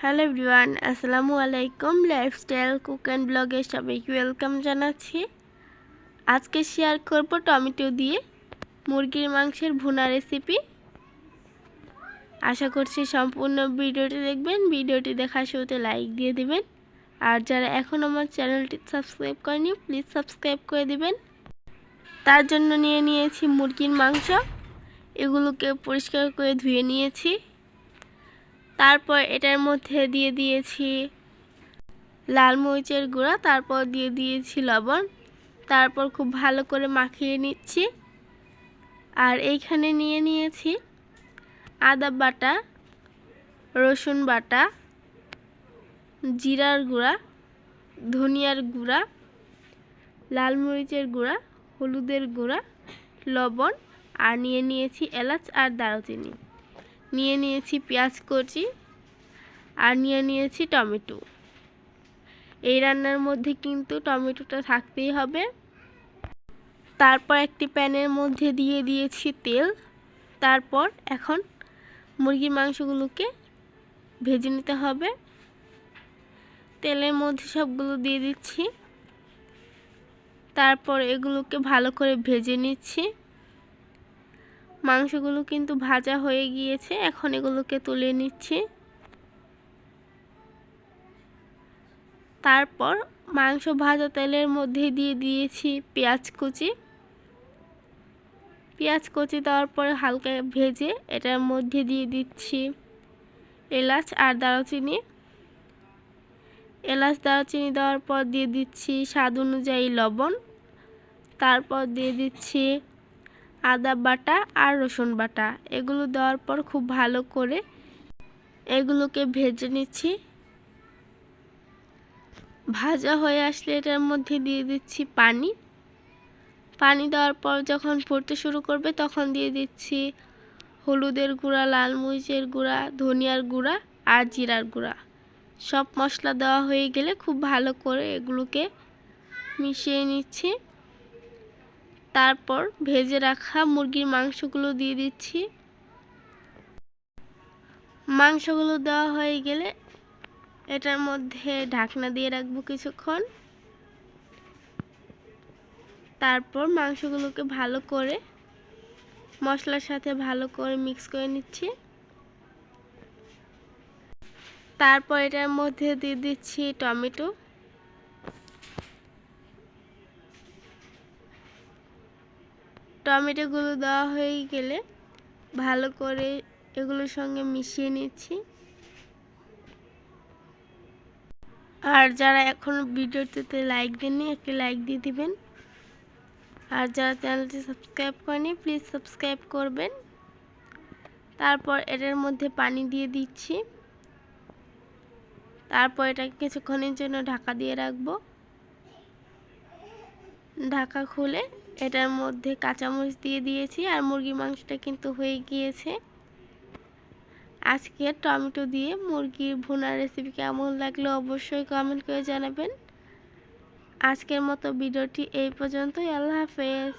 Hello everyone আসসালামু আলাইকুম lifestyle cook and ব্লগে সবাইকে ওয়েলকাম জানাচ্ছি। আজকে শেয়ার করব টমেটো দিয়ে মুরগির মাংসের ভুনা রেসিপি আশা করছি সম্পূর্ণ ভিডিওটি দেখবেন, ভিডিওটি দেখার শুরুতে লাইক দিয়ে দিবেন। আর যারা এখন আমার চ্যানেলটি সাবস্ক্রাইব করেনি প্লিজ সাবস্ক্রাইব করে দিবেন। তার জন্য নিয়ে নিয়েছি মুরগির মাংস। এগুলোকে পরিষ্কার করে ধুয়ে নিয়েছি। তারপর এটার মধ্যে দিয়ে দিয়েছি লাল মরিচের গুঁড়া, তারপর দিয়ে দিয়েছি লবণ। তারপর খুব ভালো করে মাখিয়ে নিচ্ছি। আর এইখানে নিয়ে নিয়েছি আদা বাটা, রসুন বাটা, জিরার গুঁড়া, ধনিয়ার গুঁড়া, লাল মরিচের গুঁড়া, হলুদের গুঁড়া, লবণ, আর নিয়ে নিয়েছি এলাচ আর দারুচিনি। নিয়ে নিয়েছি পেঁয়াজ কচি আর নিয়ে নিয়েছি টমেটো। এই রান্নার মধ্যে কিন্তু টমেটোটা থাকতেই হবে। তারপর একটি প্যানের মধ্যে দিয়ে দিয়েছি তেল। তারপর এখন মুরগির মাংসগুলোকে ভেজে নিতে হবে। তেলের মধ্যে সবগুলো দিয়ে দিচ্ছি। তারপর এগুলোকে ভালো করে ভেজে নিচ্ছি। মাংসগুলো কিন্তু ভাজা হয়ে গিয়েছে, এখন এগুলোকে তুলে নিচ্ছি। তারপর মাংস ভাজা তেলের মধ্যে দিয়ে দিয়েছি পেঁয়াজ কুচি। পেঁয়াজ কুচি দেওয়ার পরে হালকা ভেজে এটার মধ্যে দিয়ে দিচ্ছি এলাচ আর দারুচিনি। এলাচ, দারুচিনি দেওয়ার পর দিয়ে দিচ্ছি স্বাদ অনুযায়ী লবণ। তারপর দিয়ে দিচ্ছি আদা বাটা আর রসুন বাটা। এগুলো দেওয়ার পর খুব ভালো করে এগুলোকে ভেজে নিচ্ছি। ভাজা হয়ে আসলে এটার মধ্যে দিয়ে দিচ্ছি পানি। পানি দেওয়ার পর যখন ফুটতে শুরু করবে তখন দিয়ে দিচ্ছি হলুদের গুঁড়া, লাল মরিচের গুঁড়া, ধনিয়ার গুঁড়া আর জিরার গুঁড়া। সব মশলা দেওয়া হয়ে গেলে খুব ভালো করে এগুলোকে মিশিয়ে নিচ্ছি। তারপর ভেজে রাখা মুরগির মাংসগুলো দিয়ে দিচ্ছি। মাংসগুলো দেওয়া হয়ে গেলে এটার মধ্যে ঢাকনা দিয়ে রাখব কিছুক্ষণ। তারপর মাংসগুলোকে ভালো করে মশলার সাথে ভালো করে মিক্স করে নিচ্ছি। তারপর এটার মধ্যে দিয়ে দিচ্ছি টমেটো। টমেটোগুলো দেওয়া হয়ে গেলে ভালো করে এগুলোর সঙ্গে মিশিয়ে নিচ্ছি। আর যারা এখনও ভিডিওটিতে লাইক দেননি, একটি লাইক দিয়ে দিবেন। আর যারা চ্যানেলটি সাবস্ক্রাইব করেনি, প্লিজ সাবস্ক্রাইব করবেন। তারপর এটার মধ্যে পানি দিয়ে দিচ্ছি। তারপর এটাকে কিছুক্ষণের জন্য ঢাকা দিয়ে রাখব। ঢাকা খুলে এটার মধ্যে কাঁচামরিচ দিয়ে দিয়েছি আর মুরগির মাংসটা কিন্তু হয়ে গিয়েছে। আজকে টমেটো দিয়ে মুরগির ভুনা রেসিপি কেমন লাগল অবশ্যই কমেন্ট করে জানাবেন। আজকের মতো ভিডিওটি এই পর্যন্তই, আল্লাহ হাফেজ।